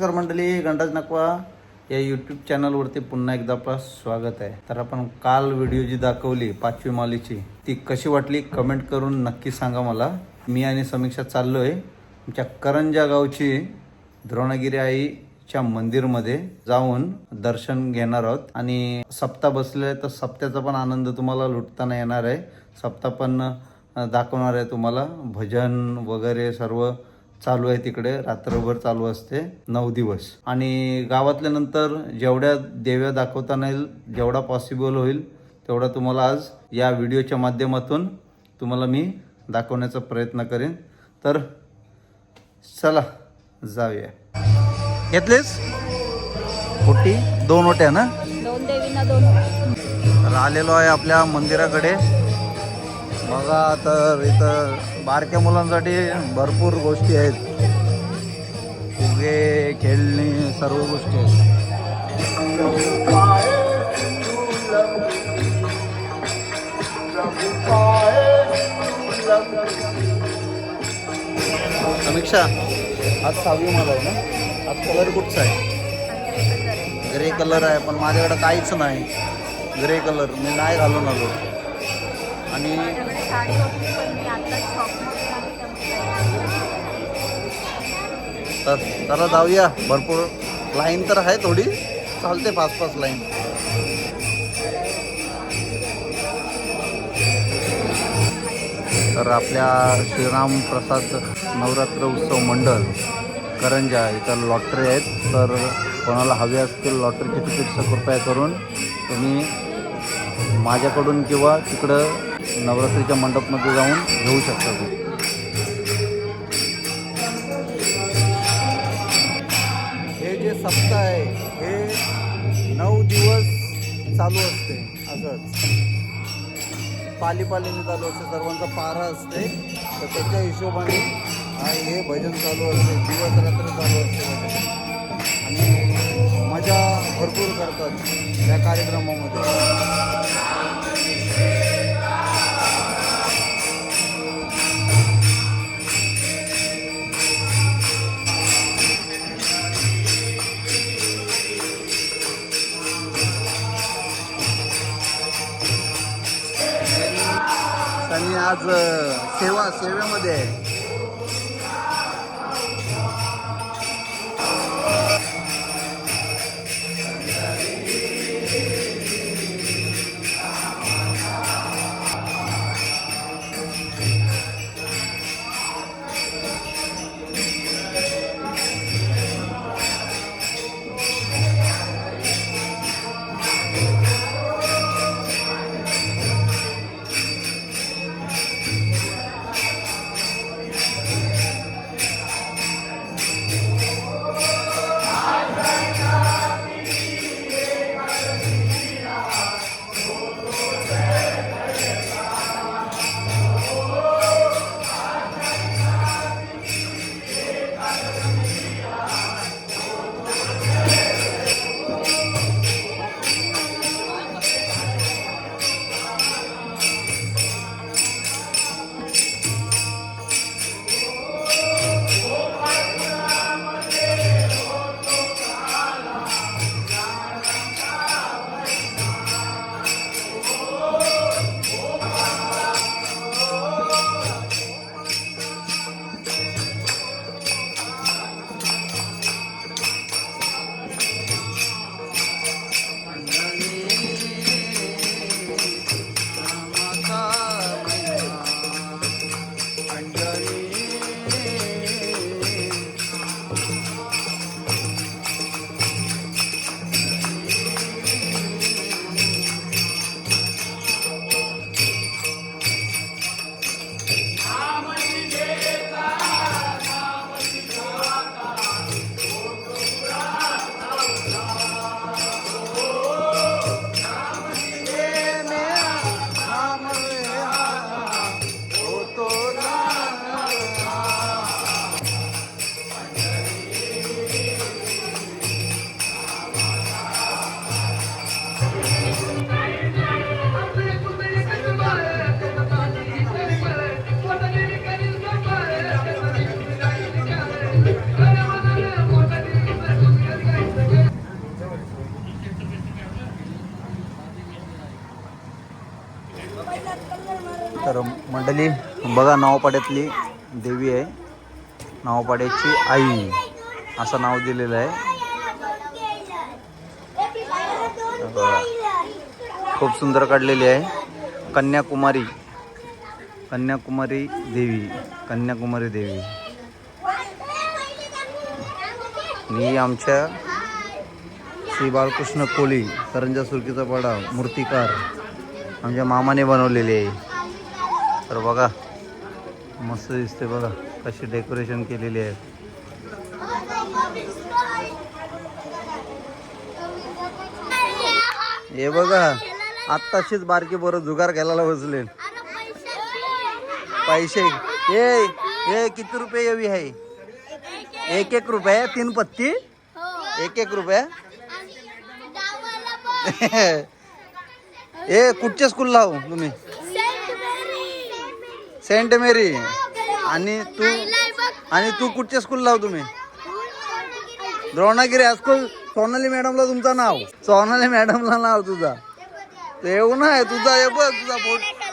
नमस्कार मंडळी गंडाज नकवा या यूट्यूब चॅनलवरती पुन्हा एकदा आपलं स्वागत आहे. तर आपण काल व्हिडिओ जी दाखवली पाचवी मालीची ती कशी वाटली कमेंट करून नक्की सांगा मला. मी आणि समीक्षा चाललोय आमच्या करंजा गावची द्रोणगिरी आईच्या मंदिरमध्ये जाऊन दर्शन घेणार आहोत. आणि सप्ताह बसले तर सप्त्याचा पण आनंद तुम्हाला लुटताना येणार आहे. सप्ताह पण दाखवणार आहे तुम्हाला. भजन वगैरे सर्व चालू आहे तिकडे रात्रभर चालू असते नऊ दिवस. आणि गावातल्या नंतर जेवढ्या देव्या दाखवताना येईल जेवढा पॉसिबल होईल तेवढा तुम्हाला आज या व्हिडिओच्या माध्यमातून तुम्हाला मी दाखवण्याचा प्रयत्न करेन. तर चला जाऊया. घेतलेस? ओटी? दोन ओट्या ना? दोन देवींना दोन तर आलेलो आहे आपल्या मंदिराकडे. बघा तर इथं बारक्या मुलांसाठी भरपूर गोष्टी आहेत. फुगे खेळणी सर्व गोष्टी आहेत. समीक्षा आज सहावी मला आहे ना? आज कलर कुठचा आहे? ग्रे कलर आहे पण माझ्याकडे काहीच नाही. ग्रे कलर मी नाही घालून आलो. आणि साडी पण मी तर चला जाऊया. भरपूर लाईन तर आहे थोडी. चालते पाच पाच लाईन तर आपल्या श्रीराम प्रसाद नवरात्र उत्सव मंडळ करंजा इथं लॉटरी आहेत. तर कोणाला हवे असतील लॉटरीचे तिकीट कृपया करून तुम्ही माझ्याकडून किंवा तिकडं नवरात्रीच्या मंडपमध्ये जाऊन घेऊ शकता तुम्ही. हे जे सप्ताह आहे हे नऊ दिवस चालू असते असंच. पालीपालीने चालू असते सर्वांचा पारा असते. तर त्याच्या हिशोबाने हे भजन चालू असते दिवस रात्र चालू असते आणि मजा भरपूर करतात त्या कार्यक्रमामध्ये. आज सेवा सेवेमध्ये आहे. मंडळी बघा नावपाड्यातली देवी आहे. नावपाड्याची आई असं नाव दिलेलं आहे. खूप सुंदर काढलेली आहे. कन्याकुमारी कन्याकुमारी देवी कन्याकुमारी देवी. ही आमच्या श्री बाळकृष्ण कोळी करंजा सुरकीचा पाडा मूर्तिकार आमच्या मामाने बनवलेली आहे. तर बघा मस्त दिसते बघा कशी डेकोरेशन केलेली आहे. हे बघा आत्ताशीच बारकी बरं जुगार घालायला बसले पैसे ए ए किती रुपये येवी आहे? एक एक रुपये तीन पत्ती? एक एक रुपये? ए कुठच्या स्कूल लावू हो तुम्ही? Saint Mary. आणि तू आणि तू कुठच्या स्कूल लाव तुम्ही? द्रोणागिरी हायस्कूल सोनाली मॅडमला तुमचं नाव. सोनाली मॅडमला नाव तुझा. येऊ नाही तुझा हे बघ तुझा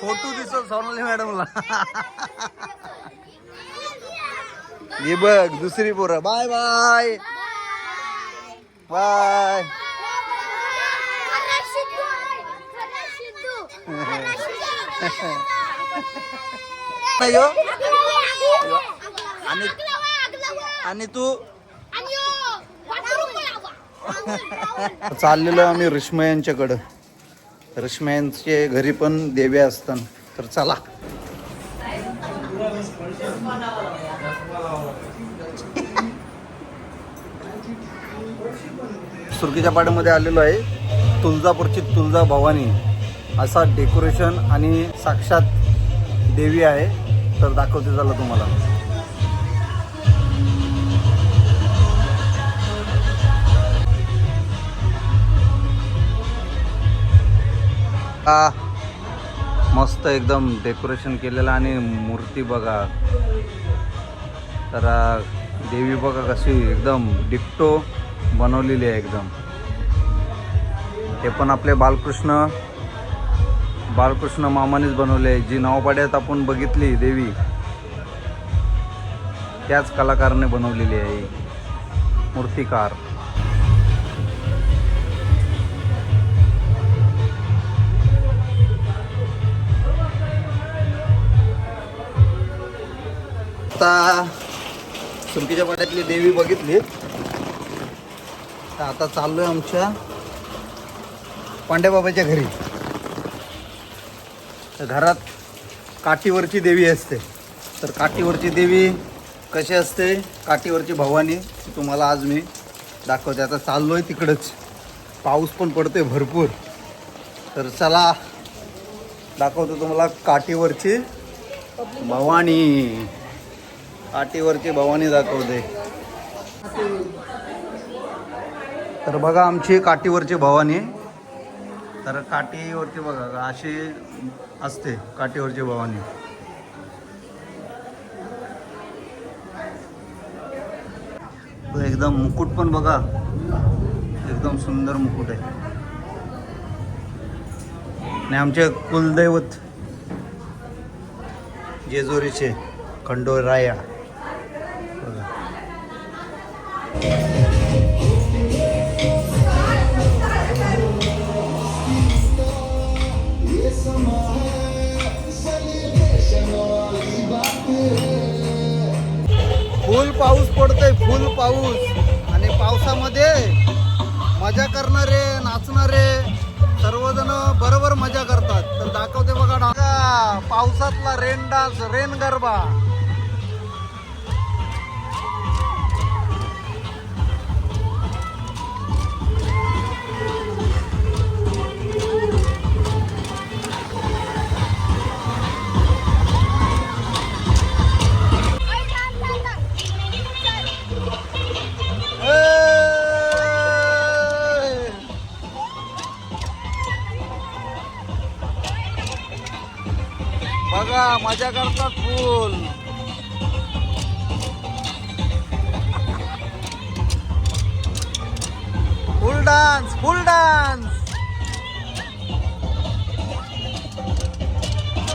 फोटो दिसतो सोनाली मॅडमला हे बघ दुसरी पोरं. बाय बाय बाय नाही हो. आणि आणि तू? चाललेलो आम्ही रेश्मा यांच्याकडं. रेश्मा यांचे घरी पण देवे असतात. तर चला. सुरकीच्या पाड्यामध्ये आलेलो आहे. तुळजापूरची तुळजा भवानी असा डेकोरेशन आणि साक्षात देवी आहे तर दाखवते झालं तुम्हाला. मस्त एकदम डेकोरेशन केलेलं आणि मूर्ती बघा. तर देवी बघा कशी एकदम डिक्टो बनवलेली आहे एकदम. हे पण आपले बालकृष्ण बालकृष्ण मामानेच बनवले आहे जी नावपाड्यात आपण बघितली देवी त्याच कलाकाराने बनवलेली आहे. मूर्तिकार. आता सुरकीच्या पाड्यातली देवी बघितली. तर आता चाललोय आमच्या पांड्याबाबाच्या घरी. घरात काठीवरची देवी असते. तर काठीवरची देवी कशी असते? काठीवरची भवानी तुम्हाला आज मी दाखवते. आता चाललो आहे तिकडंच. पाऊस पण पडतोय भरपूर. तर चला दाखवतो तुम्हाला काठीवरची भवानी. काठीवरची भवानी दाखवते. तर बघा आमची काठीवरची भवानी. तर काठीवरती बघा अशी असते काठीवरची भवानी. एकदम मुकुट पण बघा एकदम सुंदर मुकुट आहे. आणि आमचे कुलदैवत जेजुरीचे खंडोराया. फुल पाऊस पडतोय फुल पाऊस. आणि पावसामध्ये मजा करणारे नाचणारे सर्वजण बरोबर मजा करतात. तर दाखवते बघा पावसातला रेन डान्स रेन गरबा. बघा मजा करतात फुल. फुल डान्स फुल डान्स.